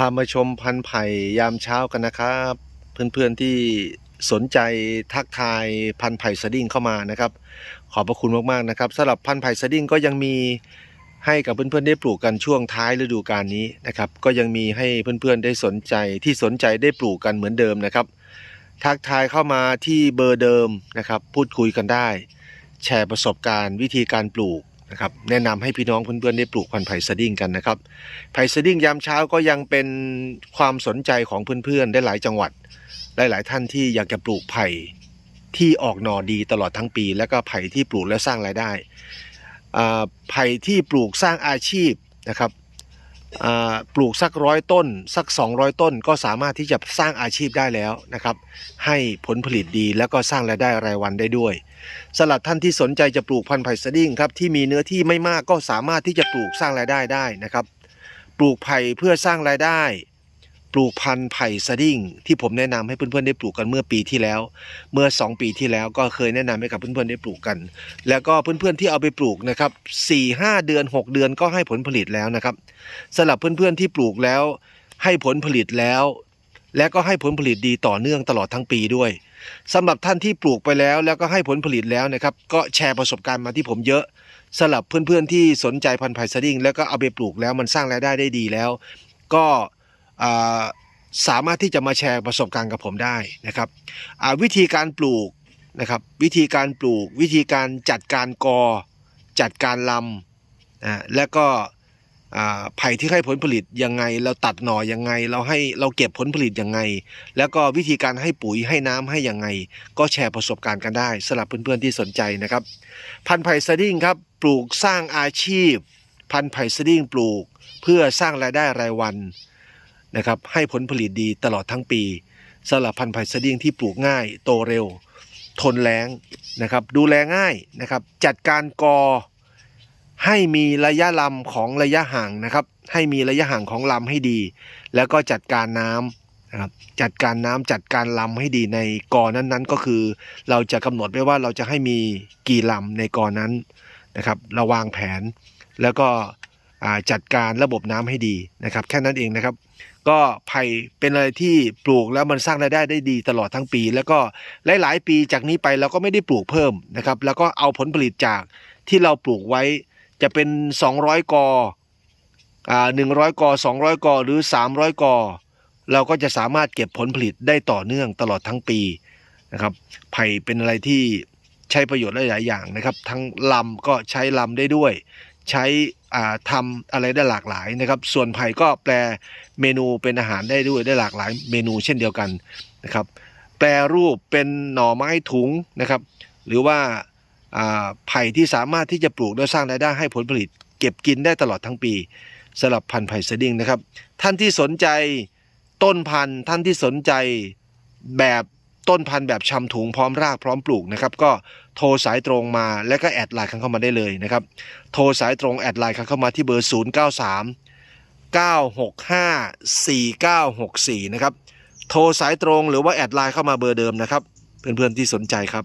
พามาชมพันธุ์ไผ่ยามเช้ากันนะครับ เพื่อนๆที่สนใจทักทายพันธุ์ไผ่สดิ้งเข้ามานะครับ ขอบพระคุณมากๆนะครับสำหรับพันธุ์ไผ่สดิ้งก็ยังมีให้กับเพื่อนๆได้ปลูกกันช่วงท้ายฤดูกาลนี้นะครับ ก็ยังมีให้เพื่อนๆได้สนใจที่สนใจได้ปลูกกันเหมือนเดิมนะครับ ทักทายเข้ามาที่เบอร์เดิมนะครับ พูดคุยกันได้ แชร์ประสบการณ์ วิธีการปลูก นะครับแนะนำให้พี่น้องเพื่อนๆได้ปลูกพันธุ์ไผ่สดิ้งกันนะครับไผ่สดิ้งยามเช้าก็ยังเป็นความสนใจของเพื่อนๆได้หลายจังหวัดหลายๆท่านที่อยากจะปลูกไผ่ที่ออกหน่อดีตลอดทั้งปี แล้วก็ไผ่ที่ปลูกแล้วสร้างรายได้ไผ่ที่ปลูกสร้างอาชีพนะครับ ปลูกสักร้อยต้น สัก 200 ต้นก็สามารถที่จะสร้างอาชีพได้แล้วนะครับ ให้ผลผลิตดีแล้วก็สร้างรายได้รายวันได้ด้วยสลัดท่านที่สนใจจะปลูกพันธุ์ไผ่สดิ้งครับที่มีเนื้อที่ไม่มากก็สามารถที่จะปลูกสร้างรายได้ได้นะครับ ปลูกไผ่เพื่อสร้างรายได้ ปลูกพันธุ์ไผ่สดิ้งที่ผมแนะนำให้เพื่อนๆได้ปลูกกันเมื่อปีที่แล้ว เมื่อ 2 ปีที่แล้วก็เคยแนะนำให้กับเพื่อนๆได้ปลูกกัน แล้วก็เพื่อนๆที่เอาไปปลูกนะครับ4 5เดือน 6 เดือนก็ให้ผลผลิตแล้วนะครับสำหรับเพื่อนๆที่ปลูกแล้ว ให้ผลผลิตแล้ว และก็ให้ผลผลิตดีต่อเนื่องตลอดทั้งปีด้วยสำหรับท่านที่ปลูกไปแล้วแล้วก็ให้ผลผลิตแล้วนะครับ ก็แชร์ประสบการณ์มาที่ผมเยอะสำหรับเพื่อนๆที่สนใจพันธุ์ไผ่สดิ้งแล้วก็เอาไปปลูกแล้วมันสร้างรายได้ได้ดีแล้ว ก็ สามารถที่จะมาแชร์ประสบการณ์กับผมได้นะครับวิธีการปลูกนะครับวิธีการปลูกวิธีการจัดการกอ จัดการลำและก็ไผ่ที่ให้ผลผลิตยังไง เราตัดหน่อยังไง เราให้เราเก็บผลผลิตยังไง แล้วก็วิธีการให้ปุ๋ยให้น้ำให้ยังไง ก็แชร์ประสบการณ์กันได้สำหรับเพื่อนๆที่สนใจนะครับ พันธุ์ไผ่สดิ้งครับปลูกสร้างอาชีพ พันธุ์ไผ่สดิ้งปลูก เพื่อสร้างรายได้รายวัน นะครับให้ผลผลิตดีตลอดทั้งปีสำหรับพันธุ์ไผ่สดิ้งที่ปลูกง่าย โตเร็ว ทนแล้งนะครับ ดูแลง่ายนะครับ จัดการกอให้มีระยะลำของระยะห่างนะครับ ให้มีระยะห่างของลำให้ดี แล้วก็จัดการน้ำนะครับจัดการน้ำจัดการลำให้ดีในกอนั้นๆ ก็คือ เราจะกำหนดไว้ว่าเราจะให้มีกี่ลำในกอนั้นนะครับเราวางแผน แล้วก็ จัดการระบบน้ำให้ดีนะครับ แค่นั้นเองนะครับ ก็ไผ่เป็นอะไรที่ปลูกแล้วมันสร้างรายได้ได้ดีตลอดทั้งปี แล้วก็หลาย ๆ ปีจากนี้ไปเราก็ไม่ได้ปลูกเพิ่มนะครับ แล้วก็เอาผลผลิตจากที่เราปลูกไว้จะเป็น 200 กออ่า100กอ200กอหรือ 300 กอ เราก็จะสามารถเก็บผลผลิตได้ต่อเนื่องตลอดทั้งปีนะครับ ไผ่เป็นอะไรที่ใช้ประโยชน์หลาย ๆ อย่างนะครับ ทั้งลำก็ใช้ลำได้ด้วย ใช้ทำอะไรได้หลากหลายนะครับ ส่วนไผ่ก็แปลเมนูเป็นอาหารได้ด้วยได้หลากหลายเมนูเช่นเดียวกันนะครับ แปลรูปเป็นหน่อไม้ถุงนะครับ หรือว่าอ่าไผ่ที่สามารถที่จะปลูกและสร้างรายได้ให้ผลผลิต เก็บกินได้ตลอดทั้งปีสำหรับพันธุ์ไผ่สดิ้งนะครับ ท่านที่สนใจต้นพันธุ์ท่านที่สนใจแบบ ต้นพันธุ์แบบชำถุงพร้อมรากพร้อมปลูกนะครับก็โทรสายตรงมาแล้วก็แอดไลน์เข้ามาได้เลยนะครับโทรสายตรงแอดไลน์เข้ามาที่เบอร์ 0 9 3 9 6 5 4 9 6 4 นะครับโทรสายตรงหรือว่าแอดไลน์เข้ามาเบอร์เดิมนะครับเพื่อนๆที่สนใจครับ